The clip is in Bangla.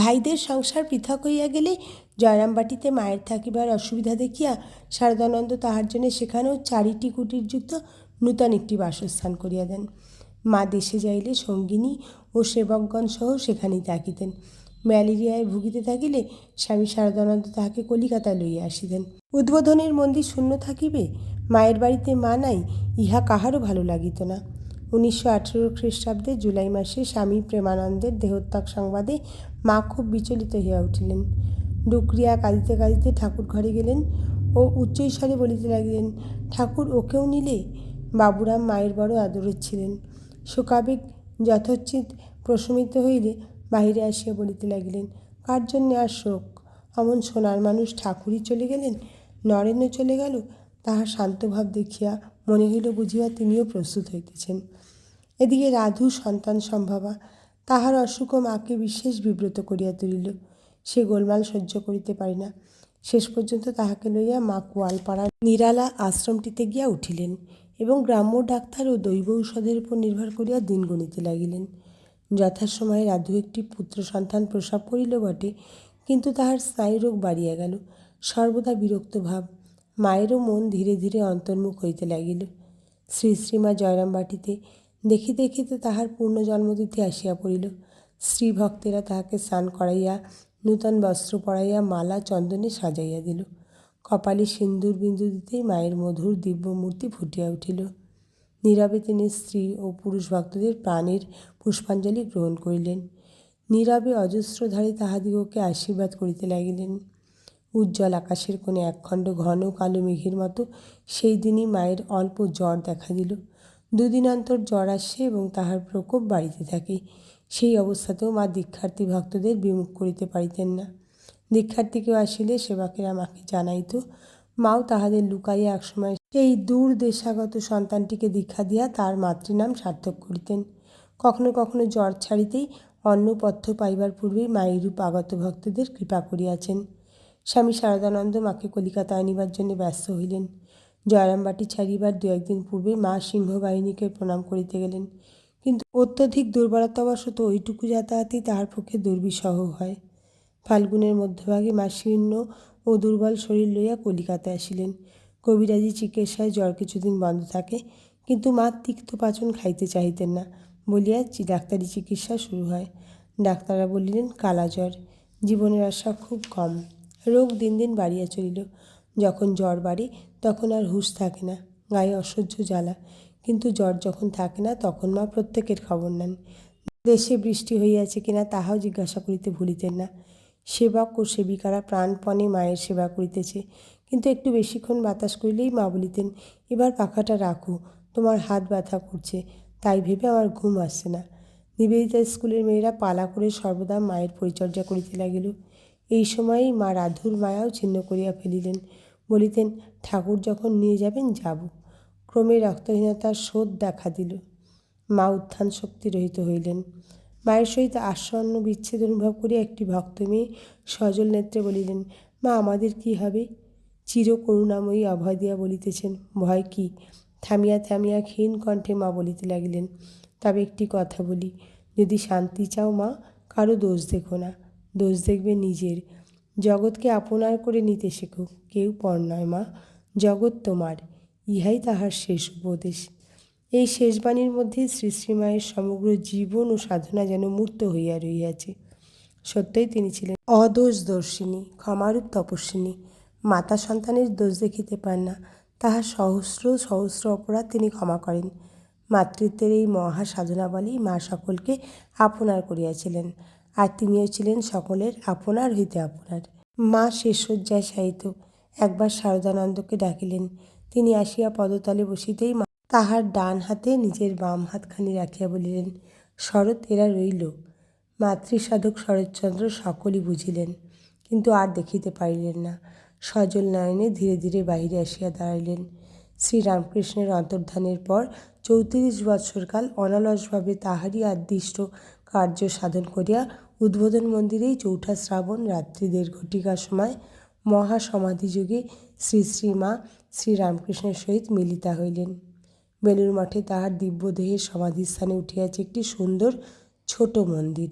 ভাইদের সংসার পৃথক হইয়া গেলে জয়রামবাটিতে মায়ের থাকিবার অসুবিধা দেখিয়া শারদানন্দ তাহার জন্য সেখানেও চারিটি কুটিরযুক্ত নূতন একটি বাসস্থান করিয়া দেন। মা দেশে যাইলে সঙ্গিনী ও সেবকগণ সহ সেখানেই থাকিতেন। ম্যালেরিয়ায় ভুগিতে থাকিলে স্বামী শারদানন্দ তাহাকে কলিকাতায় লইয়া আসিতেন। উদ্বোধনের মন্দির শূন্য থাকিবে? মায়ের বাড়িতে মা নাই, ইহা কাহারও ভালো লাগিত না। উনিশশো আঠেরো খ্রিস্টাব্দে জুলাই মাসে স্বামী প্রেমানন্দের দেহত্যাগ সংবাদে মা খুব বিচলিত হইয়া উঠিলেন। ডুকরিয়া কাঁদিতে কাঁদিতে ঠাকুর ঘরে গেলেন ও উচ্চৈস্বরে বলিতে লাগিলেন, ঠাকুর, ওকেও নিলে? বাবুরাম মায়ের বড় আদরের ছিলেন। শোকাবেগ যথোচিত প্রশমিত হইলে বাহিরে আসিয়া বলিতে লাগিলেন, কার জন্যে আর শোক? অমন সোনার মানুষ ঠাকুরই চলে গেলেন? নরেনও চলে গেল? তাহার শান্তভাব দেখিয়া মনে হইল বুঝিয়া তিনিও প্রস্তুত হইতেছেন। এদিকে রাধু, সন্তান সম্ভবা, তাহার অসুখ মাকে বিশেষ বিব্রত করিয়া তুলিল। সে গোলমাল সহ্য করিতে পারি না। শেষ পর্যন্ত তাহাকে লইয়া মা কোয়ালপাড়ার নিরালা আশ্রমটিতে গিয়া উঠিলেন এবং গ্রাম্য ডাক্তার ও দৈব ঔষধের উপর নির্ভর করিয়া দিন গণিতে লাগিলেন। যথাসময়ে রাধু একটি পুত্র সন্তান প্রসব করিল বটে, কিন্তু তাহার স্নায়ুরোগ বাড়িয়া গেল। সর্বদা বিরক্ত ভাব মায়েরও মন ধীরে ধীরে অন্তর্মুখ হইতে লাগিল। শ্রী শ্রীমা জয়রামবাটিতে দেখিতে দেখিতে তাহার পূর্ণ জন্মতিথি আসিয়া পড়িল। স্ত্রী ভক্তেরা তাহাকে স্নান করাইয়া, নূতন বস্ত্র পরাইয়া মালা, চন্দনে সাজাইয়া দিল। কপালে সিন্দুর বিন্দু দিতেই মায়ের মধুর দিব্য মূর্তি ফুটিয়া উঠিল। নীরবে তিনি স্ত্রী ও পুরুষ ভক্তদের প্রাণের পুষ্পাঞ্জলি গ্রহণ করিলেন। নীরবে অজস্রধারে তাহাদিগকে আশীর্বাদ করিতে লাগিলেন। উজ্জ্বল আকাশের কোণে একখণ্ড ঘন কালো মেঘের মতো, সেই দিনই মায়ের অল্প জ্বর দেখা দিল। দুদিন অন্তর জ্বর আসে এবং তাহার প্রকোপ বাড়িতে থাকে। সেই অবস্থাতেও মা দীক্ষার্থী ভক্তদের বিমুখ করিতে পারিতেন না। দীক্ষার্থী কেউ আসিলে সেবাকেরা মাকে জানাইত, মাও তাহাদের লুকাইয়া একসময় এই দূর দেশাগত সন্তানটিকে দীক্ষা দিয়া তার মাতৃনাম সার্থক করিতেন। কখনো কখনো জ্বর ছাড়িতেই অন্য পথ্য পাইবার পূর্বেই মায়েরূপ আগত ভক্তদের কৃপা করিয়াছেন। স্বামী শারদানন্দ মাকে কলিকাতা আনিবার জন্য ব্যস্ত হইলেন। জয়রামবাটি ছাড়িবার দু একদিন পূর্বে মা সিংহবাহিনীকে প্রণাম করিতে গেলেন। কিন্তু অত্যধিক দুর্বলতাবশত ওইটুকু যাতায়াতই তাহার পক্ষে দুর্বিষহ হয়। ফাল্গুনের মধ্যভাগে মা শীর্ণ ও দুর্বল শরীর লইয়া কলিকাতায় আসিলেন। কবিরাজি চিকিৎসায় জ্বর কিছুদিন বন্ধ থাকে, কিন্তু মা তিক্ত পাচন খাইতে চাহিতেন না বলিয়া ডাক্তারি চিকিৎসা শুরু হয়। ডাক্তাররা বলিলেন, কালা জ্বর, জীবনের আশা খুব কম। রোগ দিন দিন বাড়িয়া চলিল। যখন জ্বর বাড়ে, তখন আর হুঁশ থাকে না, গায়ে অসহ্য জ্বালা। কিন্তু জ্বর যখন থাকে না, তখন মা প্রত্যেকের খবর নেন। দেশে বৃষ্টি হইয়াছে কিনা, তাহাও জিজ্ঞাসা করিতে ভুলিতেন না। সেবক ও সেবিকারা প্রাণপণে মায়ের সেবা করিতেছে। কিন্তু একটু বেশিক্ষণ বাতাস করিলেই মা বলিতেন, এবার পাখাটা রাখো, তোমার হাত ব্যথা করছে, তাই ভেবে আমার ঘুম আসছে না। নিবেদিতা স্কুলের মেয়েরা পালা করে সর্বদা মায়ের পরিচর্যা করিতে লাগিল। এই সময়েই মা রাধুর মায়াও ছিন্ন করিয়া ফেলিলেন। বলিতেন, ঠাকুর যখন নিয়ে যাবেন, যাব ক্রমে রক্তহীনতার শোধ দেখা দিল। মা উত্থান শক্তি রহিত হইলেন। মায়ের সহিত আসন্ন বিচ্ছেদ অনুভব করিয়া একটি ভক্ত মেয়ে সজল নেত্রে বলিলেন, মা, আমাদের কি হবে চির করুণাময়ী অভয় দিয়া বলিতেছেন, ভয় কি থামিয়া থামিয়া ক্ষীণ কণ্ঠে মা বলিতে লাগিলেন, তবে একটি কথা বলি। যদি শান্তি চাও মা, কারও দোষ দেখো না। দোষ দেখবে নিজের। জগৎকে আপনার করে নিতে শেখো। কেউ পর নয় মা, জগৎ তোমার, ইহাই তাহার শেষ উপদেশ। এই শেষ বাণীর মধ্যে শ্রী শ্রীমায়ের সমগ্র জীবন ও সাধনা যেন মূর্ত হইয়া রহিয়াছে। সত্যই তিনি ছিলেন অদোষ দর্শিনী ক্ষমারূপ তপস্বিনী। মাতা সন্তানের দোষ দেখিতে পান না তাহার সহস্র সহস্র অপরাধ তিনি ক্ষমা করেন। মাতৃত্বের এই মহা সাধনাবলী মা সকলকে আপনার করিয়াছিলেন। আর তিনিও ছিলেন সকলের আপনার হইতে আপনার। মা শেষশয্যায় শায়িত একবার শারদানন্দকে ডাকিলেন। তিনি আসিয়া পদতলে বসিতেই মা তাহার ডান হাতে নিজের বাম হাতখানি রাখিয়া বলিলেন, শরৎ, এরা রইল। মাতৃসাধক শরৎচন্দ্র সকলই বুঝিলেন, কিন্তু আর দেখিতে পারিলেন না। সজল নয়নে ধীরে ধীরে বাহিরে আসিয়া দাঁড়াইলেন। শ্রীরামকৃষ্ণের অন্তর্ধানের পর চৌত্রিশ বৎসরকাল অনালসভাবে তাহারই আদিষ্ট কার্য সাধন করিয়া উদ্বোধন মন্দিরেই চৌঠা শ্রাবণ রাত্রি দেড় ঘটিকার সময় মহাসমাধিযোগে শ্রী শ্রীমা শ্রীরামকৃষ্ণের সহিত মিলিতা হইলেন। বেলুর মঠে তাহার দিব্যদেহের সমাধিস্থানে উঠিয়াছে একটি সুন্দর ছোট মন্দির।